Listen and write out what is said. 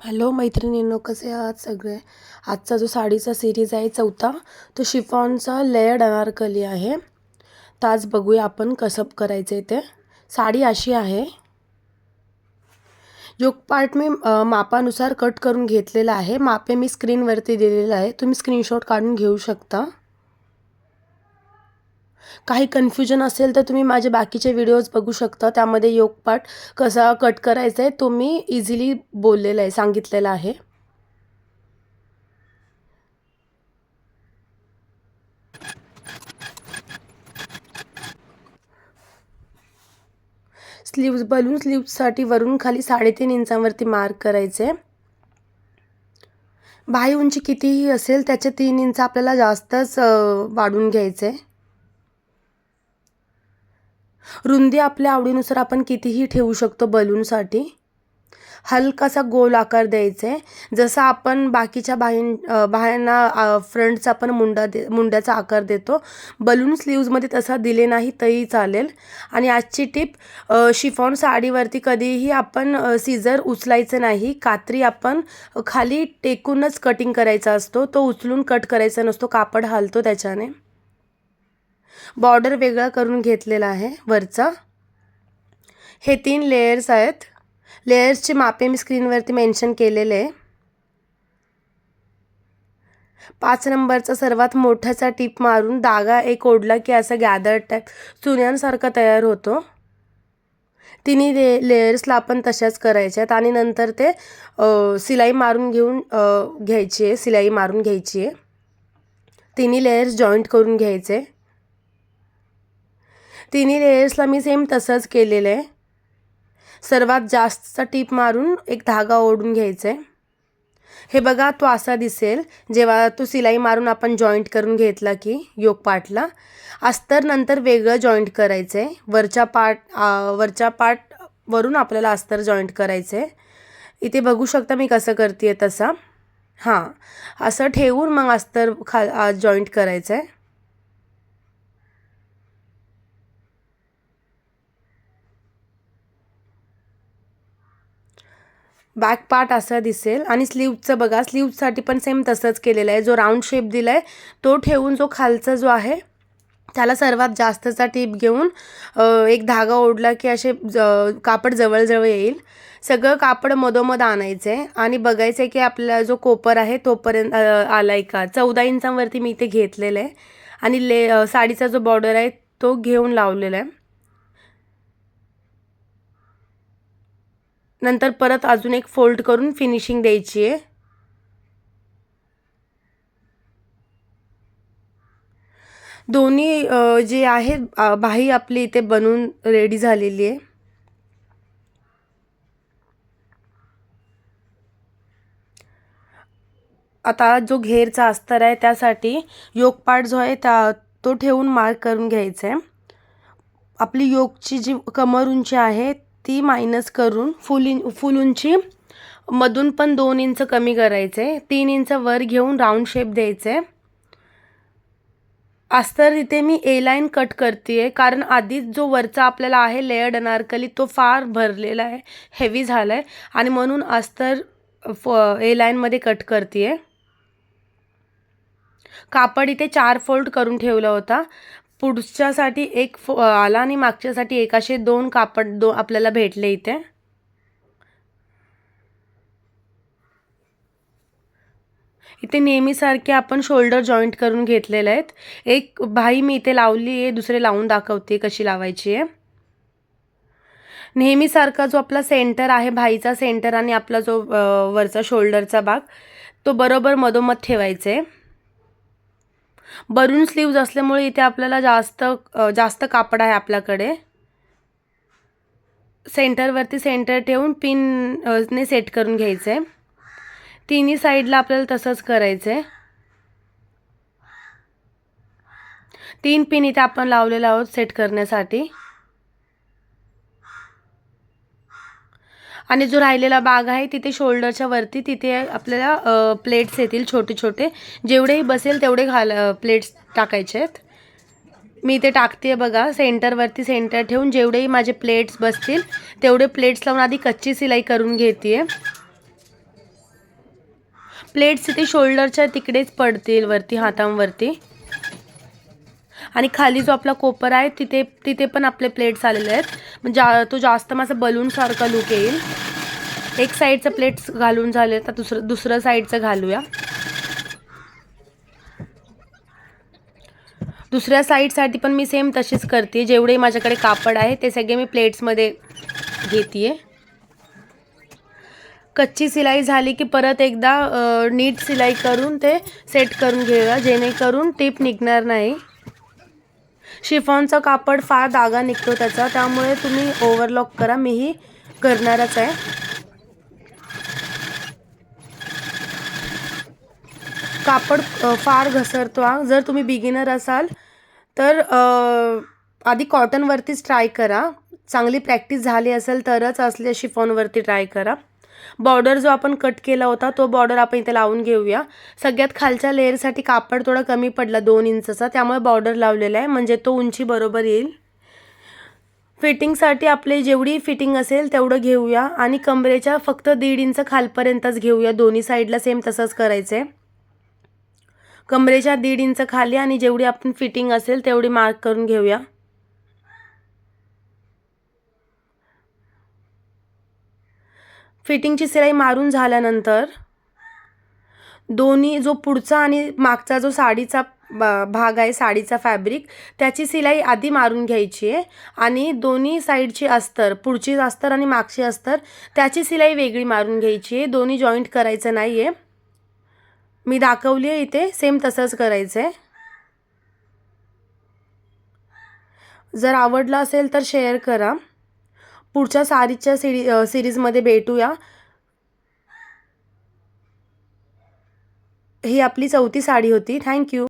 Hello मैत्रिणींनो कसे आहात सगळे? आजचा जो साडीचा सिरीज आहे चौथा तो शिफॉनचा लेअर्ड अनारकली आहे. तर आज बघूया आपण कसं करायचं आहे ते. साडी अशी आहे. योग पार्ट मी मापानुसार कट करून घेतलेला आहे. मापे मी स्क्रीनवरती दिलेलं आहे. तुम्ही स्क्रीनशॉट काढून घेऊ शकता. काही कन्फ्युजन असेल तर तुम्ही माझे बाकीचे व्हिडिओज बघू शकता. त्यामध्ये योग कसा कट करायचा आहे तो मी इझिली बोललेला आहे सांगितलेला आहे. स्लीव्ज बलून स्लीव्जसाठी वरून खाली साडेतीन इंचावरती मार्क करायचे बाही उंची कितीही असेल त्याचे तीन इंच आपल्याला जास्तच वाढून घ्यायचे रुंदी आपल्या आवडीनुसार आपण कितीही ठेवू शकतो बलूनसाठी. हलकासा गोल आकार द्यायचा. आहे जसं आपण बाकीच्या बाहीं बायांना फ्रंटचा आपण मुंडा दे मुंड्याचा आकार देतो. बलून स्लीव्जमध्ये तसा दिले नाही तरी चालेल. आणि आजची टिप शिफॉन साडीवरती कधीही आपण सीझर उचलायचं नाही. कात्री आपण खाली टेकूनच कटिंग करायचा असतो. तो उचलून कट करायचा नसतो. कापड हालतो त्याच्याने. बॉर्डर वेगळा करून घेतलेला आहे वरचा. हे तीन लेयर्स आहेत. लेयर्सची मापे मी स्क्रीनवरती मेन्शन केलेले. आहे पाच नंबरचा सर्वात मोठ्याचा टीप मारून दागा एक ओढला की असं गॅदर टाईप चुन्यांसारखा तयार होतो. तिन्ही ले लेयर्सला आपण तशाच करायच्या आहेत आणि नंतर ते सिलाई मारून घेऊन घ्यायची आहे सिलाई मारून घ्यायची आहे. तिन्ही लेयर्स जॉईंट करून घ्यायचे. तिन्ही लेयर्सला मी सेम तसंच केलेलं आहे. सर्वात जास्तचा टीप मारून एक धागा ओढून घ्यायचा आहे हे बघा तो असा दिसेल जेव्हा तो सिलाई मारून आपण जॉईंट करून घेतला की योग पार्टला अस्तर नंतर वेगळं जॉईंट करायचं आहे वरच्या पार्ट वरच्या पार्ट वरून आपल्याला अस्तर जॉईंट करायचं आहे इथे बघू शकता मी कसं करते आहे तसा. हां असं ठेवून मग अस्तर खा जॉईंट करायचं आहे बॅक पार्ट असं दिसेल. आणि स्लीवचं बघा स्लीवसाठी पण सेम तसंच केलेलं आहे. जो राऊंड शेप दिला आहे तो ठेवून जो खालचा जो आहे त्याला सर्वात जास्तचा टीप घेऊन एक धागा ओढला की असे ज कापड जवळजवळ येईल. सगळं कापड मधोमध आणायचं. आहे आणि बघायचं आहे की आपला जो कोपर आहे तोपर्यंत आला आहे का? चौदा इंचांवरती मी इथे घेतलेलं आहे. आणि ले साडीचा जो बॉर्डर आहे तो घेऊन लावलेला आहे. नंतर परत अजून एक फोल्ड करून फिनिशिंग द्यायची आहे. दोन्ही जे आहे बाही आपली इथे बनवून रेडी झालेली आहे. आता जो घेरचा अस्तर आहे त्यासाठी योग जो आहे त्या तो ठेवून मार्क करून घ्यायचा आहे. आपली योगची जी कमर उंची आहे ती मायनस करून फुल इन फुल उंची मधून पण दोन इंच कमी करायचं. आहे तीन इंच वर घेऊन राऊंड शेप द्यायचं. आहे अस्तर इथे मी ए लाईन कट करते आहे कारण आधीच जो वरचा आपल्याला आहे लेअर्ड अनारकली तो फार भरलेला आहे हेवी झाला आहे आणि म्हणून अस्तर फ ए लाईनमध्ये कट करते आहे कापड इथे चार फोल्ड करून ठेवला होता. पुढच्यासाठी एक फो आला आणि मागच्यासाठी एक असे दोन कापड दो आपल्याला भेटले इथे. इथे नेहमीसारखे आपण शोल्डर जॉईंट करून घेतलेले आहेत. एक भाई मी इथे लावली आहे दुसरे लावून दाखवते कशी लावायची आहे. नेहमीसारखा जो आपला सेंटर आहे भाईचा सेंटर आणि आपला जो वरचा शोल्डरचा भाग तो बरोबर मधोमध ठेवायचा. आहे बलून स्लीव्ज असल्यामुळे इथे आपल्याला जास्त जास्त कापड आहे आपल्याकडे. सेंटरवरती सेंटर ठेवून पिन ने सेट करून घ्यायचं. आहे तिन्ही साईडला आपल्याला तसंच करायचं. आहे तीन पिन इथे आपण लावलेलं आहोत सेट करण्यासाठी. आणि जो राहिलेला भाग आहे तिथे शोल्डरच्या वरती तिथे आपल्याला प्लेट्स येतील छोटे छोटे. जेवढेही बसेल तेवढे घाल प्लेट्स टाकायचे आहेत. मी इथे टाकते बघा सेंटरवरती सेंटर ठेवून जेवढेही माझे प्लेट्स बसतील तेवढे प्लेट्स लावून आधी कच्ची सिलाई करून घेते प्लेट्स इथे शोल्डरच्या तिकडेच पडतील वरती हातांवरती. आणि खाली जो आपला कोपर आहे तिथे तिथे पण आपले प्लेट्स आलेले आहेत. म्हणजे तो जास्त माझा बलूनसारखा लुक येईल. एक साईडचं प्लेट्स घालून झाले तर दुसरं दुसरं साईडचं घालूया. दुसऱ्या साईडसाठी पण मी सेम तशीच करते. जेवढे माझ्याकडे कापड आहे ते सगळे मी प्लेट्समध्ये घेते कच्ची सिलाई झाली की परत एकदा नीट सिलाई करून ते सेट करून घेऊया. जेणेकरून टीप निघणार नाही. शिफॉनचं कापड फार धागा निघतो त्याचा त्यामुळे तुम्ही ओव्हरलॉक करा. मीही करणारच आहे. कापड फार घसरतो जर तुम्ही बिगिनर असाल तर आधी कॉटनवरतीच ट्राय करा. चांगली प्रॅक्टिस झाली असेल तरच असल्या शिफॉनवरती ट्राय करा. बॉर्डर जो आपण कट केला होता तो बॉर्डर आपण इथे लावून घेऊया. सगळ्यात खालच्या लेअरसाठी कापड थोडा कमी पडला दोन इंचचा. त्यामुळे बॉर्डर लावलेला आहे. म्हणजे तो उंची बरोबर येईल. फिटिंगसाठी आपली जेवढी फिटिंग असेल तेवढं घेऊया. आणि कमरेच्या फक्त दीड इंच खालपर्यंतच घेऊया. दोन्ही साईडला सेम तसंच करायचं आहे कमरेच्या दीड इंच खाली आणि जेवढी आपण फिटिंग असेल तेवढी मार्क करून घेऊया. फिटिंगची सिलाई मारून झाल्यानंतर दोन्ही जो पुढचा आणि मागचा जो साडीचा भाग आहे साडीचा फॅब्रिक त्याची सिलाई आधी मारून घ्यायची आहे. आणि दोन्ही साईडची अस्तर पुढची अस्तर आणि मागची अस्तर त्याची सिलाई वेगळी मारून घ्यायची आहे. दोन्ही जॉईंट करायचं नाही आहे मी दाखवली आहे इथे सेम तसंच करायचं आहे. जर आवडलं असेल तर शेअर करा. पुढच्या साडीच्या सिरी सिरीजमध्ये भेटूया. ही आपली चौथी साडी होती. थँक्यू